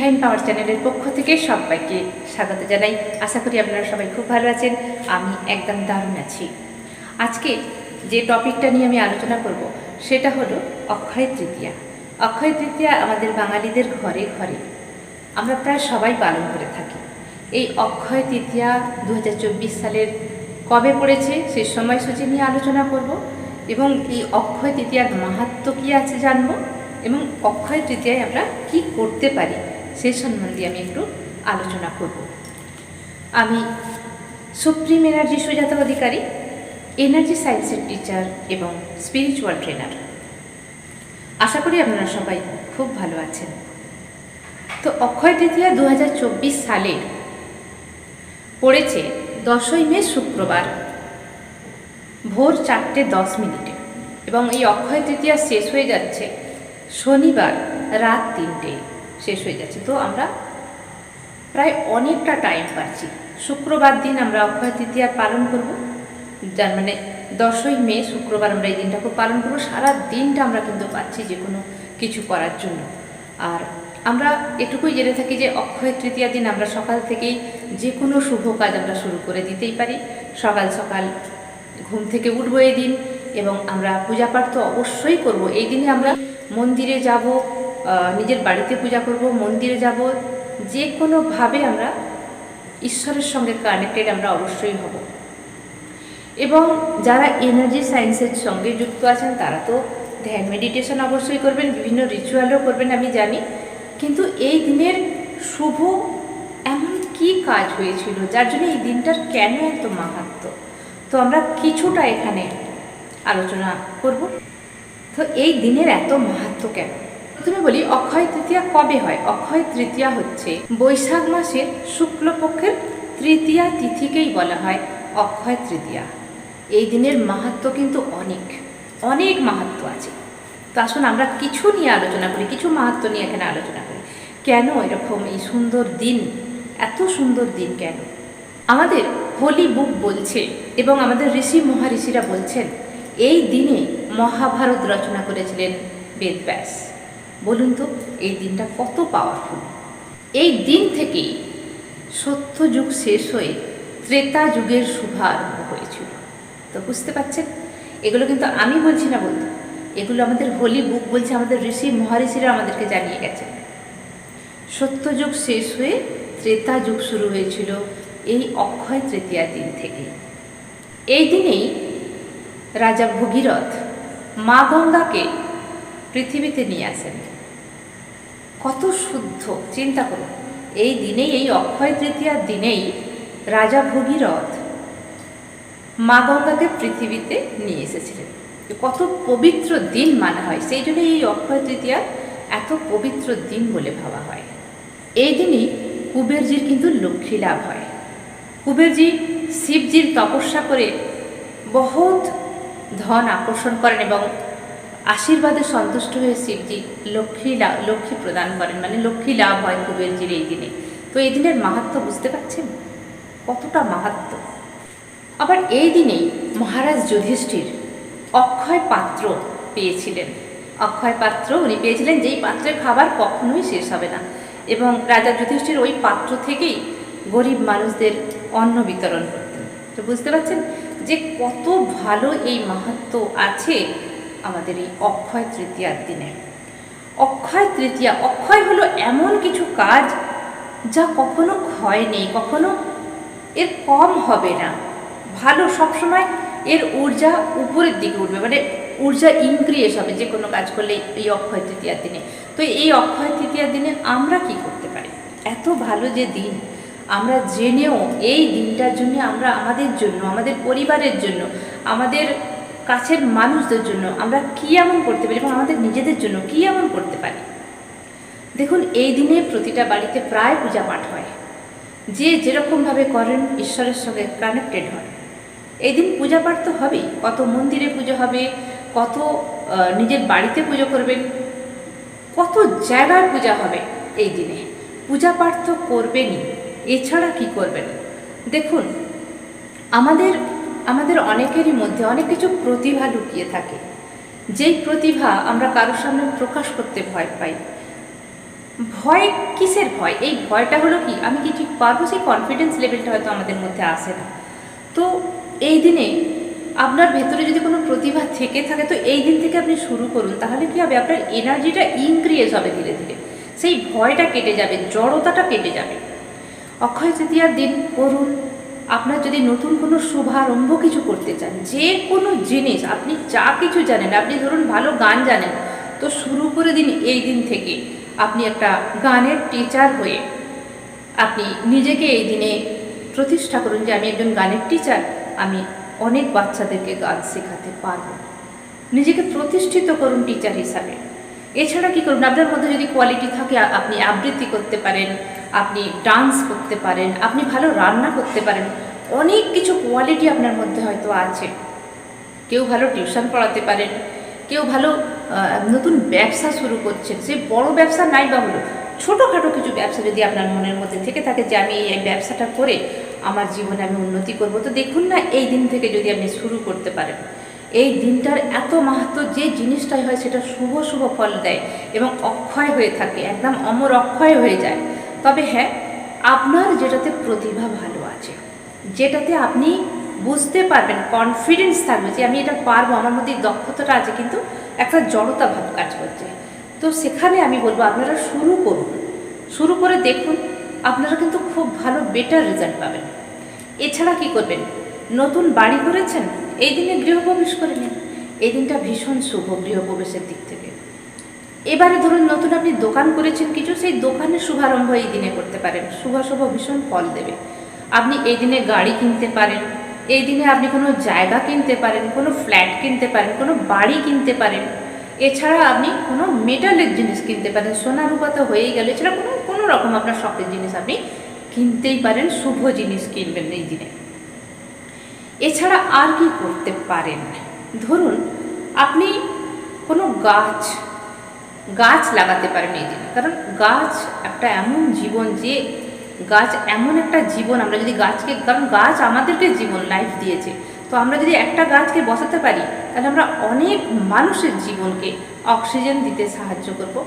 Divine পাওয়ার চ্যানেলের পক্ষ থেকে সবাইকে স্বাগত জানাই। আশা করি আপনারা সবাই খুব ভালো আছেন। আমি একদম দারুণ আছি। আজকে যে টপিকটা নিয়ে আমি আলোচনা করব, সেটা হলো অক্ষয় তৃতীয়া। অক্ষয় তৃতীয়া আমাদের বাঙালিদের ঘরে ঘরে। আমরা প্রায় সবাই পালন করে থাকি। এই অক্ষয় তৃতীয়া দু হাজার চব্বিশ সালের কবে পড়েছে সেই সময়সূচি নিয়ে আলোচনা করব এবং এই অক্ষয় তৃতীয়ার মাহাত্ম কী আছে জানব এবং অক্ষয় তৃতীয়ায় আমরা কি করতে পারি সে সম্বন্ধে আমি একটু আলোচনা করব। আমি supreme energy Sujata Adhikari, energy সায়েন্সের টিচার এবং স্পিরিচুয়াল ট্রেনার আশা করি আপনারা সবাই খুব ভালো আছেন। তো অক্ষয় তৃতীয়া দু সালের পড়েছে দশই মে শুক্রবার ভোর চারটে দশ মিনিটে এবং এই অক্ষয় তৃতীয়া শেষ হয়ে যাচ্ছে শনিবার রাত তিনটে। শেষ হয়ে যাচ্ছে। তো আমরা প্রায় অনেকটা টাইম পাচ্ছি। শুক্রবার দিন আমরা অক্ষয় তৃতীয়া পালন করব। যার মানে দশই মে শুক্রবার আমরা এই দিনটাকে পালন করব। সারা দিনটা আমরা কিন্তু পাচ্ছি যে কোনো কিছু করার জন্য। আর আমরা এটুকুই জেনে থাকি যে অক্ষয় তৃতীয়া দিন আমরা সকাল থেকেই যে কোনো শুভ কাজ আমরা শুরু করে দিতেই পারি। সকাল সকাল ঘুম থেকে উঠবো এই দিন এবং আমরা পূজা পাঠ তো অবশ্যই করব। এই দিনে আমরা মন্দিরে যাব নিজের বাড়িতে পূজা করব, মন্দিরে যাব, যে কোনোভাবে আমরা ঈশ্বরের সঙ্গে কানেক্টেড আমরা অবশ্যই হব। এবং যারা এনার্জি সায়েন্সের সঙ্গে যুক্ত আছেন, তারা তো ধ্যান মেডিটেশন অবশ্যই করবেন, বিভিন্ন রিচুয়ালও করবেন, আমি জানি। কিন্তু এই দিনের শুভ এমন কি কাজ হয়েছিল, যার জন্য এই দিনটার কেন এত মাহাত্ম তো আমরা কিছুটা এখানে আলোচনা করব। তো এই দিনের এত মাহাত্ম কেন? প্রথমে বলি, অক্ষয় তৃতীয়া কবে হয়? অক্ষয় তৃতীয়া হচ্ছে বৈশাখ মাসের শুক্লপক্ষের তৃতীয়া তিথিকেই বলা হয় অক্ষয় তৃতীয়া। এই দিনের মাহাত্ম কিন্তু অনেক অনেক মাহাত্ম আছে। তো আসুন আমরা কিছু নিয়ে আলোচনা করি, কিছু মাহাত্ম নিয়ে এখানে আলোচনা করি। কেন এরকম এই সুন্দর দিন? এত সুন্দর দিন কেন? আমাদের হোলি বুক বলছে এবং আমাদের ঋষি মহারিষিরা বলছেন, এই দিনে মহাভারত রচনা করেছিলেন বেদব্যাস। বলুন তো, এই দিনটা কত পাওয়ারফুল এই দিন থেকেই সত্য যুগ শেষ হয়ে ত্রেতা যুগের শুভারম্ভ হয়েছিল। তো বুঝতে পারছেন? এগুলো কিন্তু আমি বলছি না বলতে, এগুলো আমাদের হোলি বুক বলছে, আমাদের ঋষি মহারিষিরা আমাদেরকে জানিয়ে গেছে। সত্যযুগ শেষ হয়ে ত্রেতা যুগ শুরু হয়েছিল এই অক্ষয় তৃতীয়ার দিন থেকে। এই দিনেই রাজা ভগীরথ মা গঙ্গাকে পৃথিবীতে নিয়ে আসেন। কত শুদ্ধ, চিন্তা করুন। এই দিনেই, এই অক্ষয় তৃতীয়ার দিনেই রাজা ভগীরথ মা গঙ্গাকে পৃথিবীতে নিয়ে এসেছিলেন। কত পবিত্র দিন মানা হয়। সেই জন্য এই অক্ষয় তৃতীয়া এত পবিত্র দিন বলে ভাবা হয়। এই দিনই কুবেরজির কিন্তু লক্ষ্মী লাভ হয়। কুবেরজি শিবজির তপস্যা করে বহুত ধন আকর্ষণ করেন এবং আশীর্বাদে সন্তুষ্ট হয়ে শিবজি লক্ষ্মী লক্ষ্মী প্রদান করেন মানে লক্ষ্মী লাভ হয় কুবেরজির এই দিনে। তো এই দিনের মাহাত্ম বুঝতে পারছেন? কতটা মাহাত্ম? আবার এই দিনেই মহারাজ যুধিষ্ঠির অক্ষয় পাত্র পেয়েছিলেন। অক্ষয় পাত্র, উনি পেয়েছিলেন যেই পাত্রের খাবার কখনোই শেষ হবে না। এবং রাজা যুধিষ্ঠির ওই পাত্র থেকেই গরিব মানুষদের অন্ন বিতরণ করতেন। তো বুঝতে পারছেন যে কত ভালো এই মাহাত্ম আছে আমাদের এই অক্ষয় তৃতীয়ার দিনে। অক্ষয় তৃতীয়া, অক্ষয় হলো এমন কিছু কাজ যা কখনো ক্ষয় নেই, কখনো এর কম হবে না। ভালো সবসময় এর ঊর্জা উপরের দিকে উঠবে মানে ঊর্জা ইনক্রিয়েস হবে যে কোনো কাজ করলে এই অক্ষয় তৃতীয়ার দিনে। তো এই অক্ষয় তৃতীয়ার দিনে আমরা কি করতে পারি? এত ভালো যে দিন, আমরা জেনেও এই দিনটার জন্য, আমরা আমাদের জন্য, আমাদের পরিবারের জন্য, আমাদের কাছের মানুষদের জন্য আমরা কী এমন করতে পারি এবং আমাদের নিজেদের জন্য কী এমন করতে পারি? দেখুন, এই দিনে প্রতিটা বাড়িতে প্রায় পূজা পাঠ হয়। যে যেরকমভাবে করেন, ঈশ্বরের সঙ্গে কানেক্টেড হন। এই দিন পূজা পাঠ তো হবেই। কত মন্দিরে পুজো হবে, কত নিজের বাড়িতে পুজো করবেন, কত জায়গায় পূজা হবে এই দিনে। পূজা পাঠ তো করবেনই, এছাড়া কি করবেন? দেখুন, আমাদের আমাদের অনেকেরই মধ্যে অনেক কিছু প্রতিভা লুকিয়ে থাকে। যেই প্রতিভা আমরা কারোর সামনে প্রকাশ করতে ভয় পাই। ভয় কিসের ভয়? এই ভয়টা হলো কি? আমি কি ঠিক পারব? সেই কনফিডেন্স লেভেলটা হয়তো আমাদের মধ্যে আসে না। তো এই দিনে আপনার ভেতরে যদি কোনো প্রতিভা থেকে থাকে, তো এই দিন থেকে আপনি শুরু করুন। তাহলে কি হবে? আপনার এনার্জিটা ইনক্রিয়েজ হবে ধীরে ধীরে। সেই ভয়টা কেটে যাবে, জড়তাটা কেটে যাবে। অক্ষয় তৃতীয়ার দিন করুন আপনার যদি নতুন কোনো শুভারম্ভ কিছু করতে চান, যে কোনো জিনিস, আপনি যা কিছু জানেন, আপনি ধরুন ভালো গান জানেন, তো শুরু করে দিন এই দিন থেকে। আপনি একটা গানের টিচার হয়ে আপনি নিজেকে এই দিনে প্রতিষ্ঠা করুন যে আমি একজন গানের টিচার আমি অনেক বাচ্চাদেরকে গান শেখাতে পারব। নিজেকে প্রতিষ্ঠিত করুন টিচার হিসাবে। এছাড়া কি করুন? আপনার মধ্যে যদি কোয়ালিটি থাকে, আপনি আবৃত্তি করতে পারেন আপনি ডান্স করতে পারেন, আপনি ভালো রান্না করতে পারেন, অনেক কিছু কোয়ালিটি আপনার মধ্যে হয়তো আছে। কেউ ভালো টিউশন পড়াতে পারেন, কেউ ভালো নতুন ব্যবসা শুরু করছেন, সে বড় ব্যবসা নাই বা হলো, ছোটোখাটো কিছু ব্যবসা যদি আপনার মনের মধ্যে থেকে থাকে যে আমি এই ব্যবসাটা করে আমার জীবনে আমি উন্নতি করব, তো দেখুন না এই দিন থেকে যদি আপনি শুরু করতে পারেন। এই দিনটার এত মাহাত্ম যে জিনিসটাই হয় সেটা শুভ শুভ ফল দেয় এবং অক্ষয় হয়ে থাকে, একদম অমর অক্ষয় হয়ে যায়। তবে হ্যাঁ আপনার যেটাতে প্রতিভা ভালো আছে, যেটাতে আপনি বুঝতে পারবেন কনফিডেন্স থাকবে যে আমি এটা পারব, আমার মধ্যে দক্ষতাটা আছে, কিন্তু একটা জড়তা ভাব কাজ করছে। তো সেখানে আমি বলব, আপনারা শুরু করুন। শুরু করে দেখুন, আপনারা কিন্তু খুব ভালো বেটার রেজাল্ট পাবেন। এছাড়া কি করবেন? নতুন বাড়ি করেছেন, এই দিনে গৃহপ্রবেশ করে নিন। এই দিনটা ভীষণ শুভ গৃহপ্রবেশের দিক থেকে। এবারে ধরুন নতুন আপনি দোকান করেছেন কিছু, সেই দোকানের শুভারম্ভ এই দিনে করতে পারেন। শুভ শুভাশুভ ভীষণ ফল দেবে। আপনি এই দিনে গাড়ি কিনতে পারেন, এই দিনে আপনি কোনো জায়গা কিনতে পারেন, কোনো ফ্ল্যাট কিনতে পারেন, কোনো বাড়ি কিনতে পারেন। এছাড়া আপনি কোনো মেটালের জিনিস কিনতে পারেন। সোনা রূপা তো হয়েই গেল। এছাড়া কোনো কোনো রকম আপনার শখের জিনিস আপনি কিনতেই পারেন, শুভ জিনিস কিনবেন এই দিনে। এছাড়া আর কি করতে পারেন? ধরুন, আপনি কোনো গাছ গাছ লাগাতে পারেন এই দিনে। কারণ গাছ একটা এমন জীবন যে গাছ এমন একটা জীবন, আমরা যদি গাছকে, কারণ গাছ আমাদেরকে জীবন লাইফ দিয়েছে। তো আমরা যদি একটা গাছকে বসাতে পারি, তাহলে আমরা অনেক মানুষের জীবনকে অক্সিজেন দিতে সাহায্য করব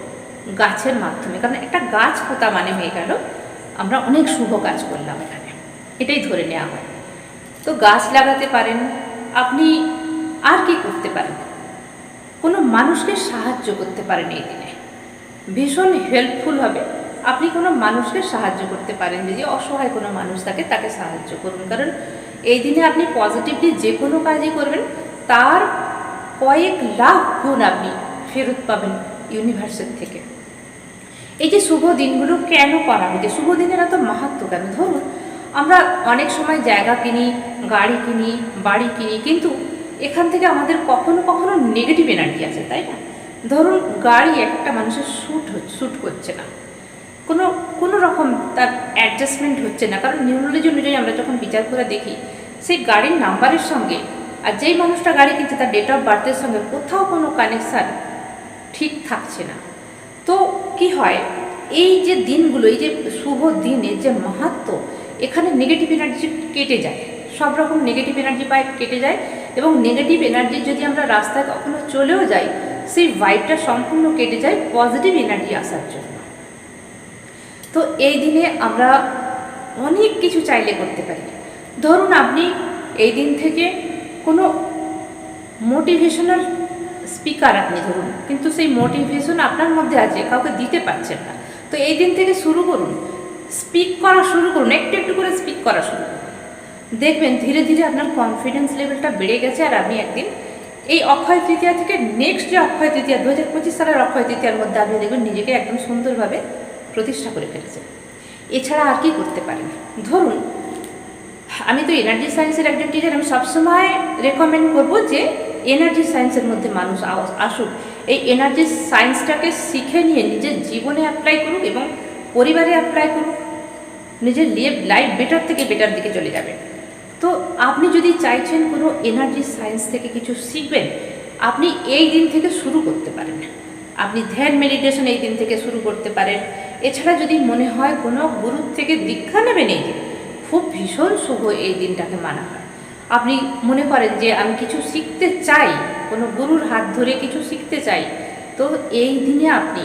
গাছের মাধ্যমে। কারণ একটা গাছ পোতা মানে হয়ে গেল, আমরা অনেক শুভ কাজ করলাম এখানে। এটাই ধরে নেওয়া হয়। তো গাছ লাগাতে পারেন, আপনি আর কি করতে পারেন? কোনো মানুষকে সাহায্য করতে পারেন এই দিনে। ভীষণ হেল্পফুল হবে আপনি কোনো মানুষকে সাহায্য করতে পারেন যদি অসহায় কোনো মানুষ থাকে তাকে সাহায্য করুন। কারণ এই দিনে আপনি পজিটিভলি যে কোনো কাজই করবেন, তার কয়েক লাখ গুণ আপনি ফেরত পাবেন ইউনিভার্সের থেকে। এই যে শুভ দিনগুলো কেন করা হয়েছে শুভ দিনের এত মাহাত্ম কেন? ধরুন, আমরা অনেক সময় জায়গা কিনি, গাড়ি কিনি, বাড়ি কিনি, কিন্তু এখান থেকে আমাদের কখনো কখনো নেগেটিভ এনার্জি আছে, তাই না? ধরুন গাড়ি একটা মানুষের শ্যুট শ্যুট করছে না। কোনো কোনো রকম তার অ্যাডজাস্টমেন্ট হচ্ছে না। কারণ নিউরোলজি অনুযায়ী আমরা যখন বিচার করে দেখি, সেই গাড়ির নাম্বারের সঙ্গে আর যেই মানুষটা গাড়ি কিনছে তার ডেট অফ বার্থের সঙ্গে কোথাও কোনো কানেকশান ঠিক থাকছে না। তো কি হয়? এই যে দিনগুলো, এই যে শুভ দিনের যে মাহাত্ম এখানে নেগেটিভ এনার্জি কেটে যায়। সব রকম নেগেটিভ এনার্জি পায়, কেটে যায়। এবং নেগেটিভ এনার্জি যদি আমরা রাস্তায় কখনো চলেও যাই, সেই ভাইবটা সম্পূর্ণ কেটে যায় পজিটিভ এনার্জি আসার জন্য। তো এই দিনে আমরা অনেক কিছু চাইলে করতে পারি। ধরুন আপনি এই দিন থেকে কোনো মোটিভেশনাল স্পিকার আপনি ধরুন, কিন্তু সেই মোটিভেশন আপনার মধ্যে আছে, কাউকে দিতে পারছেন না। তো এই দিন থেকে শুরু করুন স্পিক করা শুরু করুন, একটু একটু করে স্পিক করা শুরু করুন। দেখবেন ধীরে ধীরে আপনার কনফিডেন্স লেভেলটা বেড়ে গেছে আর আপনি একদিন এই অক্ষয় তৃতীয়া থেকে নেক্সট যে অক্ষয় তৃতীয়া দু হাজার পঁচিশ সালের অক্ষয় তৃতীয়ার মধ্যে আপনি দেখবেন নিজেকে একদম সুন্দরভাবে প্রতিষ্ঠা করে ফেলেছেন। এছাড়া আর কি করতে পারেন? ধরুন, আমি তো এনার্জি সায়েন্সের একজন টিচার আমি সবসময় রেকমেন্ড করব যে এনার্জি সায়েন্সের মধ্যে মানুষ আসুক। এই এনার্জি সায়েন্সটাকে শিখে নিয়ে নিজের জীবনে অ্যাপ্লাই করুক এবং পরিবারে অ্যাপ্লাই করুক। নিজের লাইফ বেটার থেকে বেটার দিকে চলে যাবে। আপনি যদি চাইছেন কোনো এনার্জি সায়েন্স থেকে কিছু শিখবেন, আপনি এই দিন থেকে শুরু করতে পারেন। আপনি ধ্যান মেডিটেশন এই দিন থেকে শুরু করতে পারেন। এছাড়া যদি মনে হয় কোনো গুরুর থেকে দীক্ষা নেবেন এই দিন, খুব ভীষণ শুভ এই দিনটাকে মানা হয় আপনি মনে করেন যে আমি কিছু শিখতে চাই, কোনো গুরুর হাত ধরে কিছু শিখতে চাই, তো এই দিনে আপনি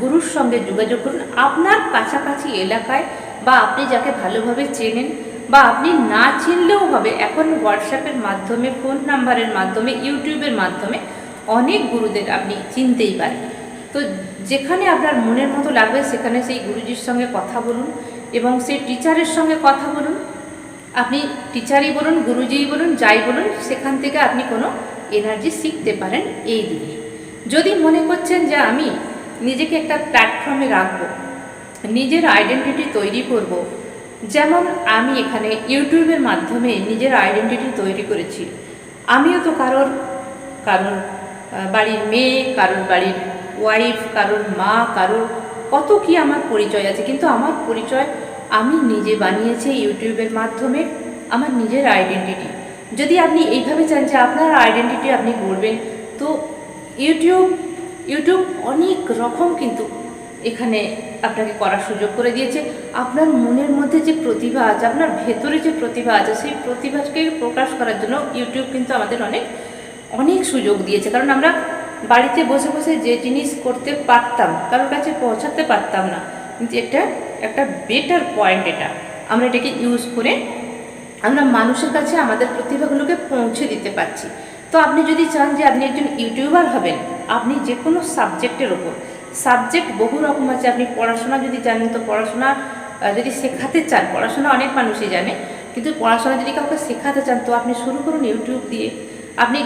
গুরুর সঙ্গে যোগাযোগ করুন। আপনার কাছাকাছি এলাকায় বা আপনি যাকে ভালোভাবে চেনেন বা আপনি না চিনলেও হবে, এখন হোয়াটসঅ্যাপের মাধ্যমে ফোন নাম্বারের মাধ্যমে ইউটিউবের মাধ্যমে অনেক গুরুদের আপনি চিনতেই পারেন তো যেখানে আপনার মনের মতো লাগবে, সেখানে সেই গুরুজির সঙ্গে কথা বলুন এবং সেই টিচারের সঙ্গে কথা বলুন আপনি টিচারই বলুন, গুরুজিই বলুন, যাই বলুন, সেখান থেকে আপনি কোনো এনার্জি শিখতে পারেন এই দিনে যদি মনে করছেন যে আমি নিজেকে একটা প্ল্যাটফর্মে রাখব, নিজের আইডেন্টিটি তৈরি করব। যেমন আমি এখানে ইউটিউবের মাধ্যমে নিজের আইডেন্টিটি তৈরি করেছি। আমিও তো কারোর কারোর বাড়ির মেয়ে, কারোর বাড়ির ওয়াইফ কারোর মা, কারোর কত কি আমার পরিচয় আছে, কিন্তু আমার পরিচয় আমি নিজে বানিয়েছি ইউটিউবের মাধ্যমে, আমার নিজের আইডেন্টিটি যদি আপনি এইভাবে চান যে আপনার আইডেন্টিটি আপনি গড়বেন, তো ইউটিউব ইউটিউব অনেক রকম কিন্তু এখানে আপনাকে করার সুযোগ করে দিয়েছে। আপনার মনের মধ্যে যে প্রতিভা আছে, আপনার ভেতরে যে প্রতিভা আছে, সেই প্রতিভাকে প্রকাশ করার জন্য ইউটিউব কিন্তু আমাদের অনেক অনেক সুযোগ দিয়েছে। কারণ আমরা বাড়িতে বসে বসে যে জিনিস করতে পারতাম, কারোর কাছে পৌঁছাতে পারতাম না। কিন্তু এটা একটা বেটার পয়েন্ট এটা। আমরা এটাকে ইউজ করে আমরা মানুষের কাছে আমাদের প্রতিভাগুলোকে পৌঁছে দিতে পারছি। তো আপনি যদি চান যে আপনি একজন ইউটিউবার হবেন, আপনি যে কোনো সাবজেক্টের ওপর সাবজেক্ট বহু রকম আছে। আপনি পড়াশোনা যদি জানেন, তো পড়াশোনা যদি শেখাতে চান, পড়াশোনা অনেক মানুষই জানে, কিন্তু পড়াশোনা যদি কাউকে শেখাতে চান, তো আপনি শুরু করুন ইউটিউব দিয়ে। আপনি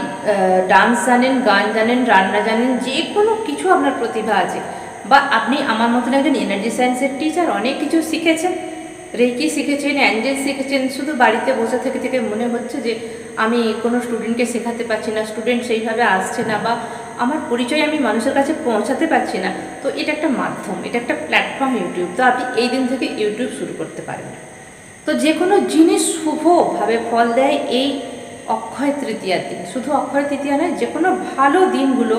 ডান্স জানেন, গান জানেন, রান্না জানেন যে কোনো কিছু আপনার প্রতিভা আছে। বা আপনি আমার মতন একজন এনার্জি সায়েন্সের টিচার অনেক কিছু শিখেছেন। রেকি শিখেছেন, অ্যাঞ্জেল শিখেছেন, শুধু বাড়িতে বসে থেকে থেকে মনে হচ্ছে যে, আমি কোনো স্টুডেন্টকে শেখাতে পারছি না স্টুডেন্ট সেইভাবে আসছে না বা আমার পরিচয় আমি মানুষের কাছে পৌঁছাতে পারছি না। তো এটা একটা মাধ্যম, এটা একটা প্ল্যাটফর্ম ইউটিউব তো আপনি এই দিন থেকে ইউটিউব শুরু করতে পারেন। তো যে কোনো জিনিস শুভভাবে ফল দেয় এই অক্ষয় তৃতীয়ার দিন। শুধু অক্ষয় তৃতীয়া নয় যে কোনো ভালো দিনগুলো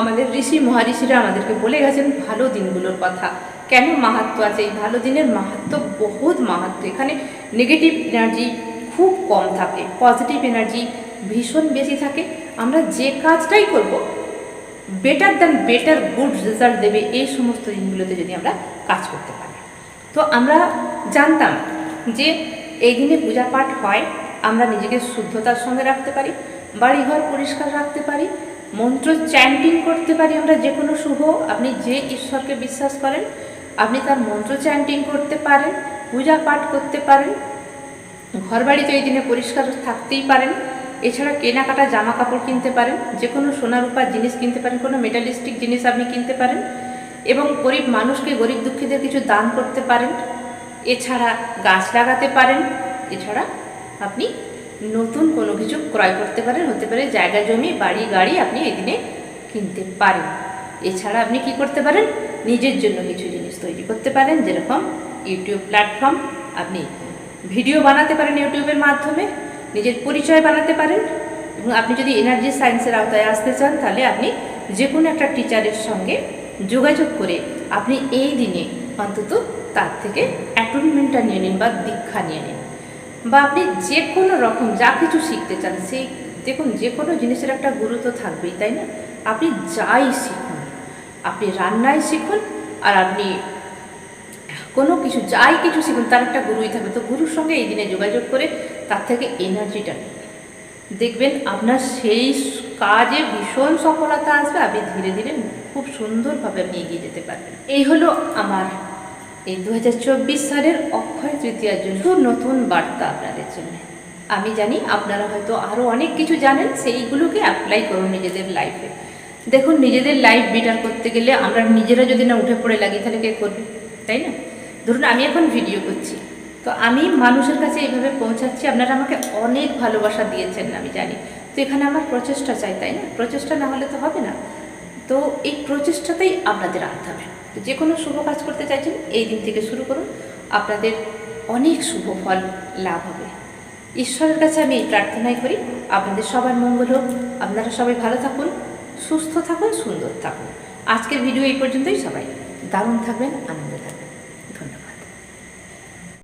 আমাদের ঋষি মহারিষিরা আমাদেরকে বলে গেছেন ভালো দিনগুলোর কথা। কেন মাহাত্ম আছে? এই ভালো দিনের মাহাত্ম বহুত মাহাত্ম এখানে নেগেটিভ এনার্জি খুব কম থাকে পজিটিভ এনার্জি ভীষণ বেশি থাকে। আমরা যে কাজটাই করব better than better good result দেবে এই সমস্ত দিনগুলোতে যদি আমরা কাজ করতে পারি। তো আমরা জানতাম যে এই দিনে পূজা পাঠ হয়, আমরা নিজেকে শুদ্ধতার সঙ্গে রাখতে পারি, বাড়িঘর পরিষ্কার রাখতে পারি, মন্ত্র চ্যান্টিং করতে পারি আমরা যে কোনো শুভ, আপনি যে ঈশ্বরকে বিশ্বাস করেন, আপনি তার মন্ত্র চ্যান্টিং করতে পারেন, পূজা পাঠ করতে পারেন ঘর বাড়িতে এই দিনে পরিষ্কার থাকতেই পারেন এছাড়া কেনাকাটা জামা কাপড় কিনতে পারেন যে কোনো সোনা রূপার জিনিস কিনতে পারেন, কোনো মেটালিস্টিক জিনিস আপনি কিনতে পারেন, এবং গরিব মানুষকে, গরিব দুঃখীদের কিছু দান করতে পারেন। এছাড়া গাছ লাগাতে পারেন, এছাড়া আপনি নতুন কোনো কিছু ক্রয় করতে পারেন, হতে পারে জায়গা জমি, বাড়ি, গাড়ি আপনি এই দিনে কিনতে পারেন। এছাড়া আপনি কি করতে পারেন? নিজের জন্য কিছু জিনিস তৈরি করতে পারেন, যেরকম ইউটিউব প্ল্যাটফর্ম। আপনি ভিডিও বানাতে পারেন ইউটিউবের মাধ্যমে। নিজের পরিচয় বানাতে পারেন এবং আপনি যদি এনার্জি সায়েন্সের আওতায় আসতে চান, তাহলে আপনি যে কোনো একটা টিচারের সঙ্গে যোগাযোগ করে আপনি এই দিনে অন্তত তার থেকে অ্যাপয়েন্টমেন্টটা নিয়ে নিন বা দীক্ষা নিয়ে নিন। বা আপনি যে কোনো রকম যা কিছু শিখতে চান, সেই দেখুন যে কোনো জিনিসের একটা গুরুত্ব থাকবেই, তাই না? আপনি যাই শিখুন, আপনি রান্নায় শিখুন আর আপনি কোনো কিছু, যাই কিছু শিখুন, তার একটা গুরুই থাকবে। তো গুরুর সঙ্গে এই দিনে যোগাযোগ করে তার থেকে এনার্জিটা নিন দেখবেন আপনার সেই কাজে ভীষণ সফলতা আসবে, আপনি ধীরে ধীরে খুব সুন্দরভাবে আপনি এগিয়ে যেতে পারবেন। এই হলো আমার এই দু হাজার চব্বিশ সালের অক্ষয় তৃতীয়ার জন্য নতুন বার্তা আপনাদের জন্য। আমি জানি আপনারা হয়তো আরও অনেক কিছু জানেন, সেইগুলোকে অ্যাপ্লাই করুন নিজেদের লাইফে দেখুন, নিজেদের লাইফ বেটার করতে গেলে আমরা নিজেরা যদি না উঠে পড়ে লাগি, তাহলে কে করবে? তাই না? ধরুন, আমি এখন ভিডিও করছি। তো আমি মানুষের কাছে এইভাবে পৌঁছাচ্ছি। আপনারা আমাকে অনেক ভালোবাসা দিয়েছেন, আমি জানি। তো এখানে আমার প্রচেষ্টা চাই, তাই না? প্রচেষ্টা না হলে তো হবে না। তো এই প্রচেষ্টাতেই আপনাদের আনতে হবে। তো যে কোনো শুভ কাজ করতে চাইছেন, এই দিন থেকে শুরু করুন। আপনাদের অনেক শুভ ফল লাভ হবে। ঈশ্বরের কাছে আমি এই প্রার্থনাই করি। আপনাদের সবার মঙ্গল হোক। আপনারা সবাই ভালো থাকুন, সুস্থ থাকুন, সুন্দর থাকুন। আজকের ভিডিও এই পর্যন্তই। সবাই দারুণ থাকবেন, আনন্দে থাকবেন।